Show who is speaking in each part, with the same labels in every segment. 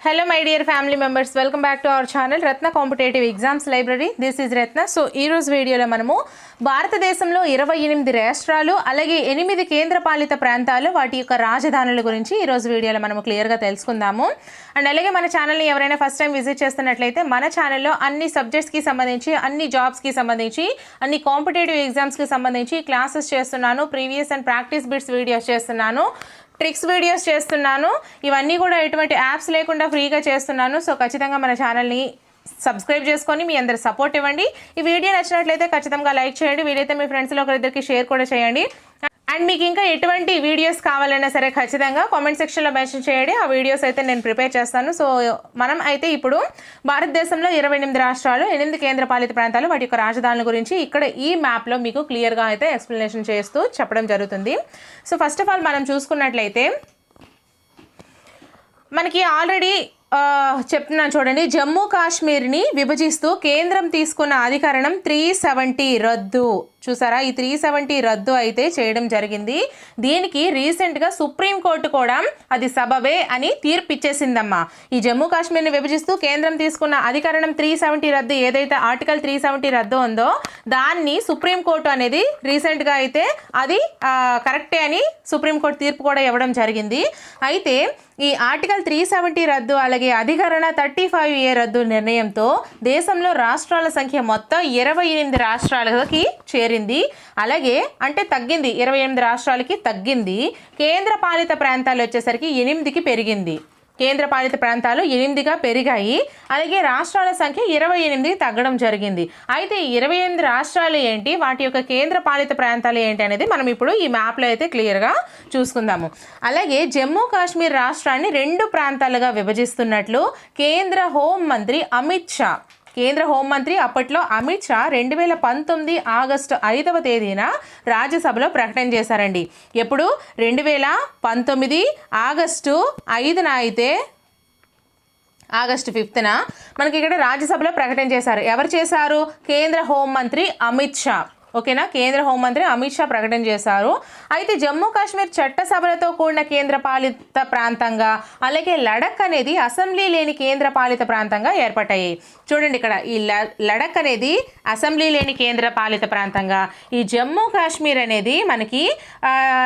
Speaker 1: Hello my dear family members welcome back to our channel Ratna competitive exams library this is Ratna so ఈ రోజు వీడియోలో మనము భారతదేశంలో ఇరవై ఎనిమిది రాష్ట్రాలు అలాగే ఎనిమిది కేంద్రపాలిత ప్రాంతాలు వాటి యొక్క రాజధానుల గురించి ఈరోజు వీడియోలో మనము క్లియర్గా తెలుసుకుందాము. అండ్ అలాగే మన ఛానల్ని ఎవరైనా ఫస్ట్ టైం విజిట్ చేస్తున్నట్లయితే మన ఛానల్లో అన్ని సబ్జెక్ట్స్కి సంబంధించి అన్ని జాబ్స్కి సంబంధించి అన్ని కాంపిటేటివ్ ఎగ్జామ్స్కి సంబంధించి క్లాసెస్ చేస్తున్నాను previous and practice bits videos చేస్తున్నాను. ట్రిక్స్ వీడియోస్ చేస్తున్నాను. ఇవన్నీ కూడా ఎటువంటి యాప్స్ లేకుండా ఫ్రీగా చేస్తున్నాను. సో ఖచ్చితంగా మన ఛానల్ని సబ్స్క్రైబ్ చేసుకొని మీ అందరు సపోర్ట్ ఇవ్వండి. ఈ వీడియో నచ్చినట్లయితే ఖచ్చితంగా లైక్ చేయండి. వీలైతే మీ ఫ్రెండ్స్లో ఒకరిద్దరికి షేర్ కూడా చేయండి. అండ్ మీకు ఇంకా ఎటువంటి వీడియోస్ కావాలన్నా సరే ఖచ్చితంగా కామెంట్ సెక్షన్లో మెన్షన్ చేయండి. ఆ వీడియోస్ అయితే నేను ప్రిపేర్ చేస్తాను. సో మనం అయితే ఇప్పుడు భారతదేశంలో ఇరవై ఎనిమిది రాష్ట్రాలు ఎనిమిది కేంద్రపాలిత ప్రాంతాలు వాటి యొక్క రాజధానుల గురించి ఇక్కడ ఈ మ్యాప్లో మీకు క్లియర్గా అయితే ఎక్స్ప్లెనేషన్ చేస్తూ చెప్పడం జరుగుతుంది. సో ఫస్ట్ ఆఫ్ ఆల్ మనం చూసుకున్నట్లయితే మనకి ఆల్రెడీ చెప్తున్నాను చూడండి. జమ్మూ కాశ్మీర్ని విభజిస్తూ కేంద్రం తీసుకున్న అధికరణం త్రీ సెవెంటీ రద్దు. చూసారా? ఈ త్రీ సెవెంటీ రద్దు అయితే చేయడం జరిగింది. దీనికి రీసెంట్గా సుప్రీంకోర్టు కూడా అది సబబే అని తీర్పు ఇచ్చేసిందమ్మా ఈ జమ్మూ కాశ్మీర్ని విభజిస్తూ కేంద్రం తీసుకున్న అధికరణం త్రీ సెవెంటీ రద్దు ఏదైతే ఆర్టికల్ త్రీ సెవెంటీ రద్దు ఉందో దాన్ని సుప్రీంకోర్టు అనేది రీసెంట్గా అయితే అది కరెక్టే అని సుప్రీంకోర్టు తీర్పు కూడా ఇవ్వడం జరిగింది. అయితే ఈ ఆర్టికల్ త్రీ సెవెంటీ రద్దు అలాగే అధికరణ థర్టీ ఫైవ్ ఏ రద్దు నిర్ణయంతో దేశంలో రాష్ట్రాల సంఖ్య మొత్తం ఇరవై ఎనిమిది రాష్ట్రాలకి చేరింది. అలాగే అంటే తగ్గింది. ఇరవై ఎనిమిది రాష్ట్రాలకి తగ్గింది. కేంద్ర పాలిత ప్రాంతాలు వచ్చేసరికి ఎనిమిదికి పెరిగింది. కేంద్రపాలిత ప్రాంతాలు ఎనిమిదిగా పెరిగాయి. అలాగే రాష్ట్రాల సంఖ్య ఇరవై ఎనిమిదికి తగ్గడం జరిగింది. అయితే ఇరవై ఎనిమిది రాష్ట్రాలు ఏంటి? వాటి యొక్క కేంద్రపాలిత ప్రాంతాలు ఏంటి అనేది మనం ఇప్పుడు ఈ మ్యాప్లో అయితే క్లియర్గా చూసుకుందాము. అలాగే జమ్మూ కాశ్మీర్ రాష్ట్రాన్ని రెండు ప్రాంతాలుగా విభజిస్తున్నట్లు కేంద్ర హోం మంత్రి అమిత్ షా కేంద్ర హోంమంత్రి అప్పట్లో అమిత్ షా రెండు వేల పంతొమ్మిది ఆగస్టు ఐదవ తేదీన రాజ్యసభలో ప్రకటన చేశారండి. ఎప్పుడు? రెండు వేల పంతొమ్మిది ఆగస్టు ఐదున అయితే ఆగస్టు ఫిఫ్త్న మనకి ఇక్కడ రాజ్యసభలో ప్రకటన చేశారు. ఎవరు చేశారు? కేంద్ర హోంమంత్రి అమిత్ షా. ఓకేనా? కేంద్ర హోంమంత్రి అమిత్ షా ప్రకటన చేశారు. అయితే జమ్మూ కాశ్మీర్ చట్టసభలతో కూడిన కేంద్ర పాలిత ప్రాంతంగా అలాగే లడక్ అనేది అసెంబ్లీ లేని కేంద్ర పాలిత ప్రాంతంగా ఏర్పడ్డాయి. చూడండి ఇక్కడ ఈ ల- లడక్ అనేది అసెంబ్లీ లేని కేంద్ర పాలిత ప్రాంతంగా. ఈ జమ్మూ కాశ్మీర్ అనేది మనకి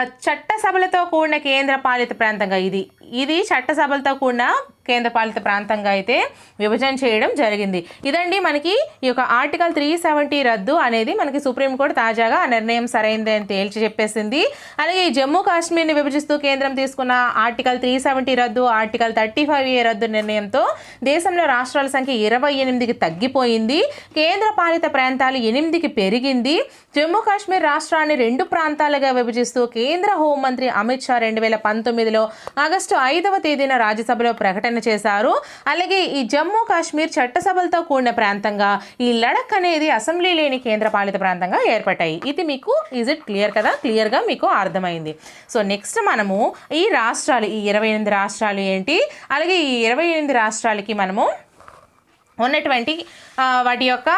Speaker 1: చట్టసభలతో కూడిన కేంద్ర పాలిత ప్రాంతంగా ఇది. ఇది చట్టసభలతో కూడిన కేంద్రపాలిత ప్రాంతంగా అయితే విభజన చేయడం జరిగింది. ఇదండి మనకి ఈ యొక్క ఆర్టికల్ త్రీ సెవెంటీ రద్దు అనేది మనకి సుప్రీంకోర్టు తాజాగా ఆ నిర్ణయం సరైంది అని తేల్చి చెప్పేసింది. అలాగే ఈ జమ్మూ కాశ్మీర్ని విభజిస్తూ కేంద్రం తీసుకున్న ఆర్టికల్ త్రీ సెవెంటీ రద్దు ఆర్టికల్ థర్టీ ఫైవ్ ఏ రద్దు నిర్ణయంతో దేశంలో రాష్ట్రాల సంఖ్య ఇరవై ఎనిమిదికి తగ్గిపోయింది. కేంద్రపాలిత ప్రాంతాలు ఎనిమిదికి పెరిగింది. జమ్మూ కాశ్మీర్ రాష్ట్రాన్ని రెండు ప్రాంతాలుగా విభజిస్తూ కేంద్ర హోంమంత్రి అమిత్ షా రెండు వేల పంతొమ్మిదిలో ఆగస్టు ఐదవ తేదీన రాజ్యసభలో ప్రకటన చేశారు. అలాగే ఈ జమ్మూ కాశ్మీర్ చట్టసభలతో కూడిన ప్రాంతంగా ఈ లడక్ అనేది అసెంబ్లీ లేని కేంద్ర పాలిత ప్రాంతంగా ఏర్పడ్డాయి. ఇది మీకు ఈజ్ ఇట్ క్లియర్ కదా? క్లియర్గా మీకు అర్థమైంది. సో నెక్స్ట్ మనము ఈ రాష్ట్రాలు ఈ ఇరవై ఎనిమిది రాష్ట్రాలు ఏంటి? అలాగే ఈ ఇరవై ఎనిమిది రాష్ట్రాలకి మనము ఉన్నటువంటి వాటి యొక్క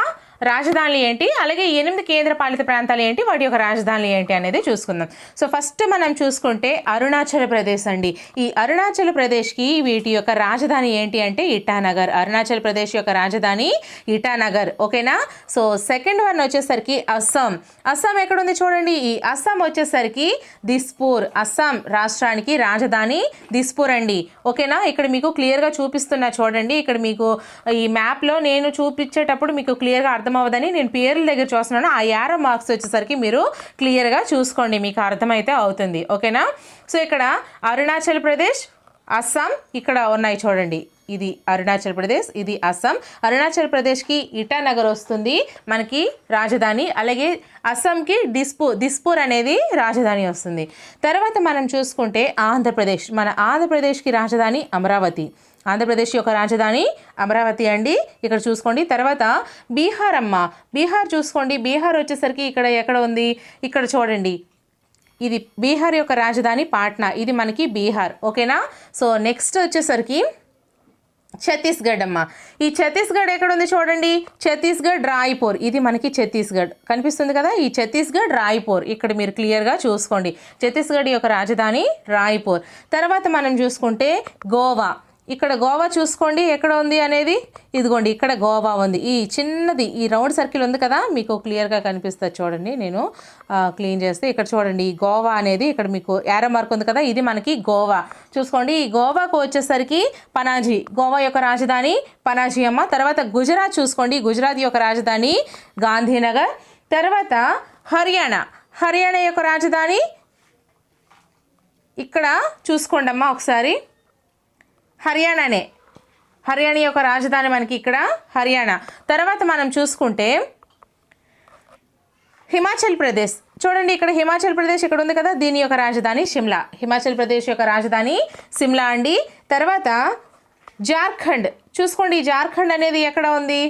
Speaker 1: రాజధానులు ఏంటి? అలాగే ఎనిమిది కేంద్ర పాలిత ప్రాంతాలు ఏంటి? వాటి యొక్క రాజధానులు ఏంటి అనేది చూసుకుందాం. సో ఫస్ట్ మనం చూసుకుంటే అరుణాచల్ ప్రదేశ్ అండి. ఈ అరుణాచల్ ప్రదేశ్కి వీటి యొక్క రాజధాని ఏంటి అంటే ఇటానగర్. అరుణాచల్ ప్రదేశ్ యొక్క రాజధాని ఇటానగర్. ఓకేనా? సో సెకండ్ వన్ వచ్చేసరికి అస్సాం. అస్సాం ఎక్కడ ఉంది చూడండి. ఈ అస్సాం వచ్చేసరికి దిస్పూర్. అస్సాం రాష్ట్రానికి రాజధాని దిస్పూర్ అండి. ఓకేనా? ఇక్కడ మీకు క్లియర్గా చూపిస్తున్నా చూడండి. ఇక్కడ మీకు ఈ మ్యాప్లో నేను చూపించేటప్పుడు మీకు క్లియర్గా అర్థం అర్థమవ్వదని నేను పేర్ల దగ్గర చూస్తున్నాను. ఆ యారో మార్క్స్ వచ్చేసరికి మీరు క్లియర్గా చూసుకోండి. మీకు అర్థమైతే అవుతుంది. ఓకేనా? సో ఇక్కడ అరుణాచల్ ప్రదేశ్ అస్సాం ఇక్కడ ఉన్నాయి చూడండి. ఇది అరుణాచల్ ప్రదేశ్ ఇది అస్సాం. అరుణాచల్ ప్రదేశ్కి ఇటానగర్ వస్తుంది మనకి రాజధాని. అలాగే అస్సాంకి డిస్పూ దిస్పూర్ అనేది రాజధాని వస్తుంది. తర్వాత మనం చూసుకుంటే ఆంధ్రప్రదేశ్ మన ఆంధ్రప్రదేశ్కి రాజధాని అమరావతి. ఆంధ్రప్రదేశ్ యొక్క రాజధాని అమరావతి అండి. ఇక్కడ చూసుకోండి. తర్వాత బీహార్ అమ్మ బీహార్ చూసుకోండి. బీహార్ వచ్చేసరికి ఇక్కడ ఎక్కడ ఉంది? ఇక్కడ చూడండి. ఇది బీహార్ యొక్క రాజధాని పాట్నా. ఇది మనకి బీహార్. ఓకేనా? సో నెక్స్ట్ వచ్చేసరికి ఛత్తీస్గఢ్ అమ్మ ఈ ఛత్తీస్గఢ్ ఎక్కడ ఉంది చూడండి? ఛత్తీస్గఢ్ రాయ్పూర్. ఇది మనకి ఛత్తీస్గఢ్. కనిపిస్తుంది కదా? ఈ ఛత్తీస్గఢ్ రాయ్పూర్. ఇక్కడ మీరు క్లియర్గా చూసుకోండి. ఛత్తీస్గఢ్ యొక్క రాజధాని రాయ్పూర్. తర్వాత మనం చూసుకుంటే గోవా. ఇక్కడ గోవా చూసుకోండి ఎక్కడ ఉంది అనేది? ఇదిగోండి ఇక్కడ గోవా ఉంది. ఈ చిన్నది ఈ రౌండ్ సర్కిల్ ఉంది కదా మీకు క్లియర్గా కనిపిస్తుంది చూడండి. నేను క్లీన్ చేస్తే ఇక్కడ చూడండి ఈ గోవా అనేది ఇక్కడ మీకు యారో మార్క్ ఉంది కదా ఇది మనకి గోవా. చూసుకోండి ఈ గోవాకు వచ్చేసరికి పనాజీ గోవా యొక్క రాజధాని పనాజీ అమ్మ. తర్వాత గుజరాత్ చూసుకోండి గుజరాత్ యొక్క రాజధాని గాంధీనగర్. తర్వాత హర్యానా హర్యానా యొక్క రాజధాని ఇక్కడ చూసుకోండి అమ్మా ఒకసారి. హర్యానానే. హర్యానా యొక్క రాజధాని మనకి ఇక్కడ హర్యానా. తర్వాత మనం చూసుకుంటే హిమాచల్ ప్రదేశ్. చూడండి ఇక్కడ హిమాచల్ ప్రదేశ్ ఇక్కడ ఉంది కదా దీని యొక్క రాజధాని షిమ్లా హిమాచల్ ప్రదేశ్ యొక్క రాజధాని సిమ్లా అండి. తర్వాత జార్ఖండ్. చూసుకోండి జార్ఖండ్ అనేది ఎక్కడ ఉంది?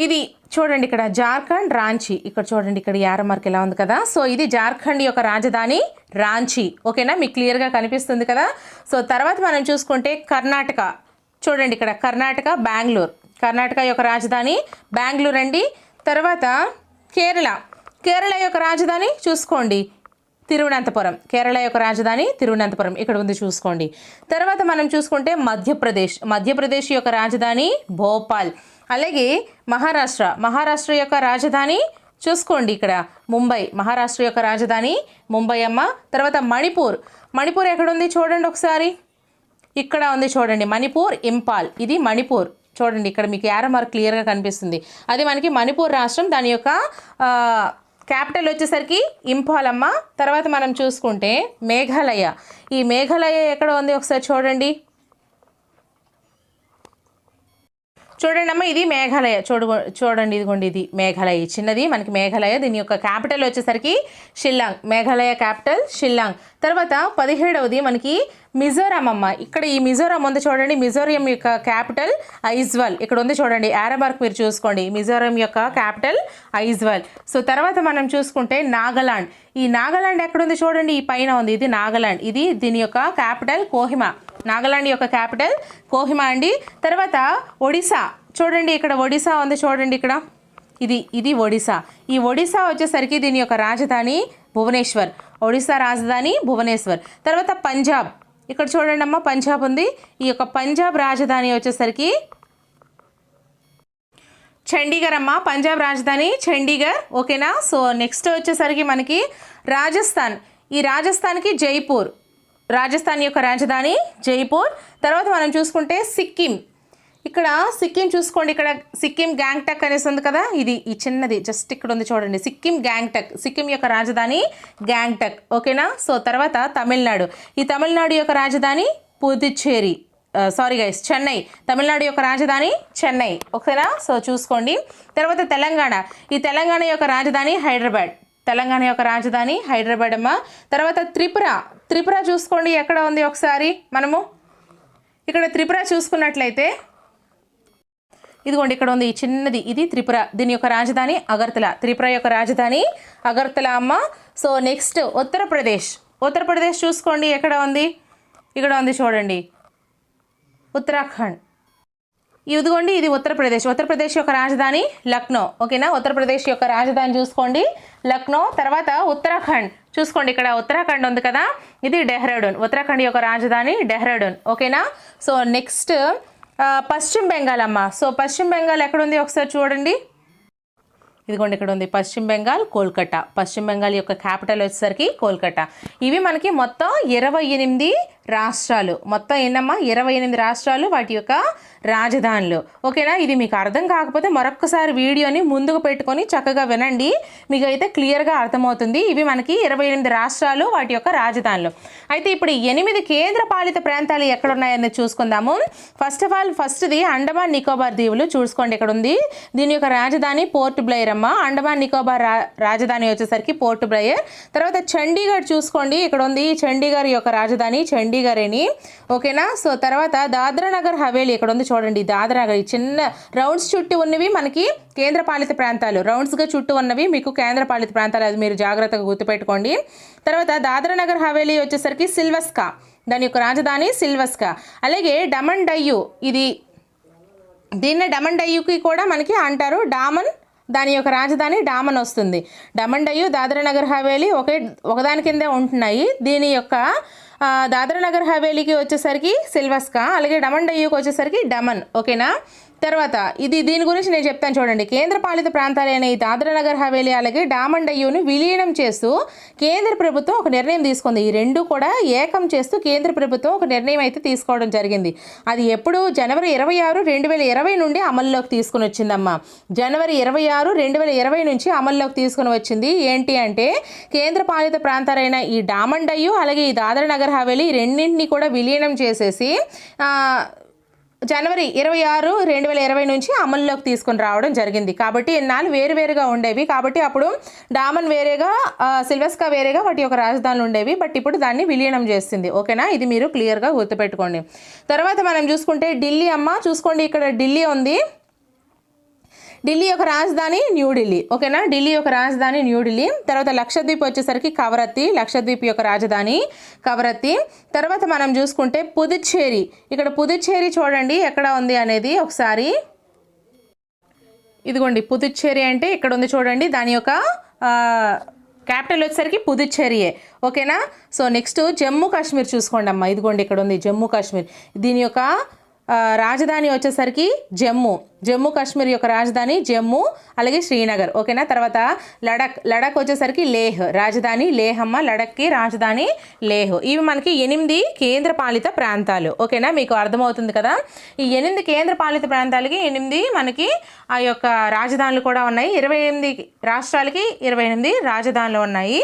Speaker 1: ఇది చూడండి ఇక్కడ జార్ఖండ్ రాంచీ. ఇక్కడ చూడండి ఇక్కడ యారమార్క్ ఎలా ఉంది కదా? సో ఇది జార్ఖండ్ యొక్క రాజధాని రాంచీ. ఓకేనా? మీకు క్లియర్గా కనిపిస్తుంది కదా? సో తర్వాత మనం చూసుకుంటే కర్ణాటక. చూడండి ఇక్కడ కర్ణాటక బెంగళూరు. కర్ణాటక యొక్క రాజధాని బెంగళూరు అండి. తర్వాత కేరళ. కేరళ యొక్క రాజధాని చూసుకోండి. తిరువనంతపురం. కేరళ యొక్క రాజధాని తిరువనంతపురం. ఇక్కడ ఉంది చూసుకోండి. తర్వాత మనం చూసుకుంటే మధ్యప్రదేశ్. మధ్యప్రదేశ్ యొక్క రాజధాని భోపాల్. అలాగే మహారాష్ట్ర. మహారాష్ట్ర యొక్క రాజధాని చూసుకోండి ఇక్కడ. ముంబై. మహారాష్ట్ర యొక్క రాజధాని ముంబై అమ్మ. తర్వాత మణిపూర్. మణిపూర్ ఎక్కడ ఉంది చూడండి ఒకసారి. ఇక్కడ ఉంది చూడండి. మణిపూర్ ఇంపాల్. ఇది మణిపూర్. చూడండి ఇక్కడ మీకు యారో మార్క్ క్లియర్గా కనిపిస్తుంది. అది మనకి మణిపూర్ రాష్ట్రం. దాని యొక్క క్యాపిటల్ వచ్చేసరికి ఇంపాల్ అమ్మ. తర్వాత మనం చూసుకుంటే మేఘాలయ. ఈ మేఘాలయ ఎక్కడ ఉంది ఒకసారి చూడండి. చూడండి అమ్మ ఇది మేఘాలయ. చూడు చూడండి ఇదిగోండి ఇది మేఘాలయ. చిన్నది మనకి మేఘాలయ. దీని యొక్క క్యాపిటల్ వచ్చేసరికి షిల్లాంగ్. మేఘాలయ క్యాపిటల్ షిల్లాంగ్. తర్వాత పదిహేడవది మనకి మిజోరాం అమ్మ. ఇక్కడ ఈ మిజోరాం ఉంది చూడండి. మిజోరం యొక్క క్యాపిటల్ ఐజ్వాల్. ఇక్కడ ఉంది చూడండి. ఆరబార్క్ మీరు చూసుకోండి. మిజోరం యొక్క క్యాపిటల్ ఐజ్వాల్. సో తర్వాత మనం చూసుకుంటే నాగాలాండ్. ఈ నాగాలాండ్ ఎక్కడుంది చూడండి? ఈ పైన ఉంది. ఇది నాగాలాండ్. ఇది దీని యొక్క క్యాపిటల్ కోహిమా. నాగాలాండ్ యొక్క క్యాపిటల్ కోహిమా అండి. తర్వాత ఒడిశా. చూడండి ఇక్కడ ఒడిశా ఉంది చూడండి ఇక్కడ. ఇది ఇది ఒడిశా. ఈ ఒడిశా వచ్చేసరికి దీని యొక్క రాజధాని భువనేశ్వర్. ఒడిశా రాజధాని భువనేశ్వర్. తర్వాత పంజాబ్. ఇక్కడ చూడండి అమ్మ పంజాబ్ ఉంది. ఈ యొక్క పంజాబ్ రాజధాని వచ్చేసరికి చండీగఢ్ అమ్మ పంజాబ్ రాజధాని చండీగఢ్ ఓకేనా? సో నెక్స్ట్ వచ్చేసరికి మనకి రాజస్థాన్. ఈ రాజస్థాన్కి జైపూర్. రాజస్థాన్ యొక్క రాజధాని జైపూర్. తర్వాత మనం చూసుకుంటే సిక్కిం. ఇక్కడ సిక్కిం చూసుకోండి. ఇక్కడ సిక్కిం గ్యాంగ్టక్ అనేసి ఉంది కదా? ఇది ఈ చిన్నది. జస్ట్ ఇక్కడ ఉంది చూడండి. సిక్కిం గ్యాంగ్టక్. సిక్కిం యొక్క రాజధాని గ్యాంగ్టక్. ఓకేనా? సో తర్వాత తమిళనాడు. ఈ తమిళనాడు యొక్క రాజధాని Puducherry. Sorry guys Chennai. Tamil Nadu యొక్క రాజధాని చెన్నై. ఓకేనా? సో చూసుకోండి. తర్వాత తెలంగాణ. ఈ తెలంగాణ యొక్క రాజధాని హైదరాబాద్. తెలంగాణ యొక్క రాజధాని హైదరాబాద్ అమ్మ. తర్వాత త్రిపుర. త్రిపుర చూసుకోండి ఎక్కడ ఉంది ఒకసారి మనము? ఇక్కడ త్రిపుర చూసుకున్నట్లయితే ఇదిగోండి ఇక్కడ ఉంది ఈ చిన్నది ఇది త్రిపుర దీని యొక్క రాజధాని అగర్తల త్రిపుర యొక్క రాజధాని అగర్తల అమ్మ. సో నెక్స్ట్ ఉత్తరప్రదేశ్ ఉత్తరప్రదేశ్ చూసుకోండి ఎక్కడ ఉంది? ఇక్కడ ఉంది చూడండి ఉత్తరాఖండ్. ఇదిగోండి ఇది ఉత్తరప్రదేశ్. ఉత్తరప్రదేశ్ యొక్క రాజధాని లక్నో. ఓకేనా? ఉత్తరప్రదేశ్ యొక్క రాజధాని చూసుకోండి. లక్నో తర్వాత ఉత్తరాఖండ్. చూసుకోండి ఇక్కడ ఉత్తరాఖండ్ ఉంది కదా? ఇది డెహ్రాడూన్. ఉత్తరాఖండ్ యొక్క రాజధాని డెహ్రాడూన్. ఓకేనా? సో నెక్స్ట్ పశ్చిమ బెంగాల్ అమ్మ. సో పశ్చిమ బెంగాల్ ఎక్కడుంది ఒకసారి చూడండి. ఇదిగోండి ఇక్కడ ఉంది పశ్చిమ బెంగాల్ కోల్కతా. పశ్చిమ బెంగాల్ యొక్క క్యాపిటల్ వచ్చేసరికి కోల్కతా. ఇవి మనకి మొత్తం ఇరవై ఎనిమిది రాష్ట్రాలు. మొత్తం ఏంటమ్మా ఇరవై ఎనిమిది రాష్ట్రాలు వాటి యొక్క రాజధానులు. ఓకేనా? ఇది మీకు అర్థం కాకపోతే మరొక్కసారి వీడియోని ముందుకు పెట్టుకొని చక్కగా వినండి. మీకు అయితే క్లియర్గా అర్థమవుతుంది. ఇవి మనకి ఇరవై ఎనిమిది రాష్ట్రాలు వాటి యొక్క రాజధానులు. అయితే ఇప్పుడు ఎనిమిది కేంద్ర పాలిత ప్రాంతాలు ఎక్కడ ఉన్నాయని చూసుకుందాము ఫస్ట్ ఆఫ్ ఆల్ ఫస్ట్ది అండమాన్ నికోబార్ దీవులు చూసుకోండి. ఇక్కడ ఉంది. దీని యొక్క రాజధాని పోర్ట్ బ్లయర్ అమ్మ. అండమాన్ నికోబార్ రా రాజధాని వచ్చేసరికి పోర్ట్ బ్లయర్. తర్వాత చండీగఢ్ చూసుకోండి. ఇక్కడ ఉంది చండీగఢ్ యొక్క రాజధాని చండీ అని ఓకేనా? సో తర్వాత దాద్రా నగర్ హవేలీ ఇక్కడ ఉంది చూడండి. దాద్రా నగర్ చిన్న రౌండ్స్ చుట్టూ ఉన్నవి మనకి కేంద్ర పాలిత ప్రాంతాలు. రౌండ్స్గా చుట్టూ ఉన్నవి మీకు కేంద్ర పాలిత ప్రాంతాలు అది మీరు జాగ్రత్తగా గుర్తుపెట్టుకోండి. తర్వాత దాద్రా నగర్ హవేలీ వచ్చేసరికి సిల్వస్కా. దాని యొక్క రాజధాని సిల్వస్కా. అలాగే డమన్ డయ్యు ఇది దీన్నే డమన్ డయ్యుకి కూడా మనకి అంటారు. డామన్ దాని యొక్క రాజధాని డామన్ వస్తుంది. డమన్ డయ్యు దాద్రా నగర్ హవేలీ ఒకే ఒకదాని కిందే ఉంటున్నాయి. దీని యొక్క దాదరా నగర్ హవేలీకి వచ్చేసరికి సిల్వస్కా అలాగే డమన్ డయ్యూకి వచ్చేసరికి డమన్ ఓకేనా? తర్వాత ఇది దీని గురించి నేను చెప్తాను చూడండి. కేంద్ర పాలిత ప్రాంతాలైన ఈ దాదరా నగర్ హవేలీ అలాగే డామండ్ అయ్యూని విలీనం చేస్తూ కేంద్ర ప్రభుత్వం ఒక నిర్ణయం తీసుకుంది. ఈ రెండు కూడా ఏకం చేస్తూ కేంద్ర ప్రభుత్వం ఒక నిర్ణయం అయితే తీసుకోవడం జరిగింది. అది ఎప్పుడు? జనవరి ఇరవై ఆరు రెండు వేల ఇరవై నుండి అమల్లోకి తీసుకుని వచ్చిందమ్మా. జనవరి ఇరవై ఆరు రెండు వేల ఇరవై నుంచి అమల్లోకి తీసుకుని వచ్చింది. ఏంటి అంటే కేంద్ర పాలిత ప్రాంతాలైన ఈ డామండ్ అయ్యూ అలాగే ఈ దాద్రానగర్ హవేలీ రెండింటినీ రెండింటిని కూడా విలీనం చేసేసి జనవరి ఇరవై ఆరు రెండు వేల ఇరవై నుంచి అమల్లోకి తీసుకొని రావడం జరిగింది. కాబట్టి ఎన్నాళ్ళు వేరువేరుగా ఉండేవి. కాబట్టి అప్పుడు డామన్ వేరేగా సిల్వస్కా వేరేగా వాటి యొక్క రాజధానులు ఉండేవి. బట్ ఇప్పుడు దాన్ని విలీనం చేస్తుంది. ఓకేనా? ఇది మీరు క్లియర్గా గుర్తుపెట్టుకోండి. తర్వాత మనం చూసుకుంటే ఢిల్లీ అమ్మ చూసుకోండి ఇక్కడ ఢిల్లీ ఉంది. ఢిల్లీ యొక్క రాజధాని న్యూఢిల్లీ ఓకేనా? ఢిల్లీ యొక్క రాజధాని న్యూఢిల్లీ తర్వాత లక్షద్వీప్ వచ్చేసరికి కవరత్తి లక్షద్వీప్ యొక్క రాజధాని కవరత్తి. తర్వాత మనం చూసుకుంటే పుదుచ్చేరి. ఇక్కడ పుదుచ్చేరి చూడండి ఎక్కడ ఉంది అనేది ఒకసారి. ఇదిగోండి పుదుచ్చేరి అంటే ఇక్కడ ఉంది చూడండి దాని యొక్క క్యాపిటల్ వచ్చేసరికి పుదుచ్చేరియే. ఓకేనా? సో నెక్స్ట్ జమ్మూ కాశ్మీర్ చూసుకోండి అమ్మా ఇదిగోండి ఇక్కడ ఉంది జమ్మూ కాశ్మీర్. దీని యొక్క రాజధాని వచ్చేసరికి జమ్మూ జమ్మూ కాశ్మీర్ యొక్క రాజధాని జమ్మూ అలాగే శ్రీనగర్. ఓకేనా? తర్వాత లడక్ లడక్ వచ్చేసరికి లేహ్ రాజధాని లేహ్ అమ్మ లడక్కి రాజధాని లేహ్. ఇవి మనకి ఎనిమిది కేంద్రపాలిత ప్రాంతాలు. ఓకేనా? మీకు అర్థమవుతుంది కదా? ఈ ఎనిమిది కేంద్రపాలిత ప్రాంతాలకి ఎనిమిది మనకి ఆ యొక్క రాజధానులు కూడా ఉన్నాయి. ఇరవై ఎనిమిది రాష్ట్రాలకి ఇరవై ఎనిమిది రాజధానులు ఉన్నాయి.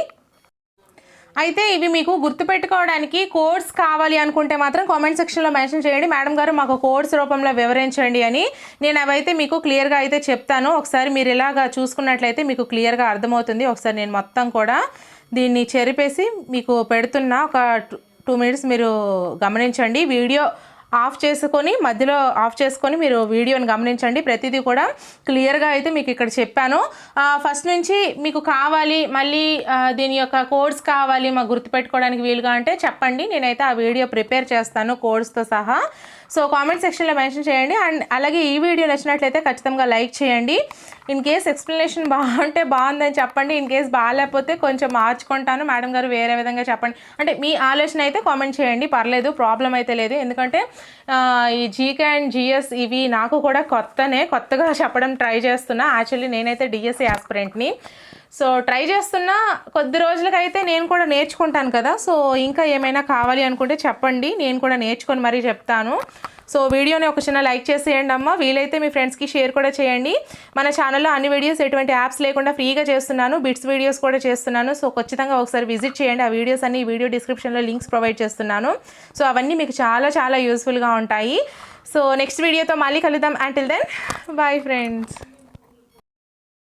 Speaker 1: అయితే ఇవి మీకు గుర్తుపెట్టుకోవడానికి కోడ్స్ కావాలి అనుకుంటే మాత్రం కామెంట్ సెక్షన్లో మెన్షన్ చేయండి. మేడం గారు మాకు కోడ్స్ రూపంలో వివరించండి అని నేను అవైతే మీకు క్లియర్గా అయితే చెప్తాను. ఒకసారి మీరు ఇలాగా చూసుకున్నట్లయితే మీకు క్లియర్గా అర్థమవుతుంది. ఒకసారి నేను మొత్తం కూడా దీన్ని చెరిపేసి మీకు పెడుతున్నా. ఒక టూ మినిట్స్ మీరు గమనించండి. వీడియో ఆఫ్ చేసుకొని మధ్యలో ఆఫ్ చేసుకొని మీరు వీడియోని గమనించండి. ప్రతిదీ కూడా క్లియర్గా అయితే మీకు ఇక్కడ చెప్పాను. ఫస్ట్ నుంచి మీకు కావాలి మళ్ళీ దీని యొక్క కోడ్స్ కావాలి మాకు గుర్తుపెట్టుకోవడానికి వీలుగా అంటే చెప్పండి. నేనైతే ఆ వీడియో ప్రిపేర్ చేస్తాను కోడ్స్తో సహా. సో కామెంట్ సెక్షన్లో మెన్షన్ చేయండి. అండ్ అలాగే ఈ వీడియో నచ్చినట్లయితే ఖచ్చితంగా లైక్ చేయండి. ఇన్ కేస్ ఎక్స్ప్లెనేషన్ బాగుంటే బాగుందని చెప్పండి. ఇన్ కేస్ బాగాలేకపోతే కొంచెం మార్చుకుంటాను. మేడం గారు వేరే విధంగా చెప్పండి. అంటే మీ ఆలోచన అయితే కామెంట్ చేయండి. పర్లేదు ప్రాబ్లం అయితే లేదు. ఎందుకంటే ఈ జీకే అండ్ జిఎస్ ఇవి నాకు కూడా కొత్తనే కొత్తగా చెప్పడం ట్రై చేస్తున్నా. యాక్చువల్లీ నేనైతే డిఎస్సి ఆస్పిరెంట్ని సో ట్రై చేస్తున్నా. కొద్ది రోజులకైతే నేను కూడా నేర్చుకుంటాను కదా. సో ఇంకా ఏమైనా కావాలి అనుకుంటే చెప్పండి. నేను కూడా నేర్చుకొని మరీ చెప్తాను. సో వీడియోని ఒక చిన్న లైక్ చేసేయండి అమ్మ. వీలైతే మీ ఫ్రెండ్స్కి షేర్ కూడా చేయండి. మన ఛానల్లో అన్ని వీడియోస్ ఎటువంటి యాప్స్ లేకుండా ఫ్రీగా చేస్తున్నాను. బిట్స్ వీడియోస్ కూడా చేస్తున్నాను. సో ఖచ్చితంగా ఒకసారి విజిట్ చేయండి. ఆ వీడియోస్ అన్ని వీడియో డిస్క్రిప్షన్లో లింక్స్ ప్రొవైడ్ చేస్తున్నాను. సో అవన్నీ మీకు చాలా చాలా యూస్ఫుల్గా ఉంటాయి. సో నెక్స్ట్ వీడియోతో మళ్ళీ కలుద్దాం. Until then bye friends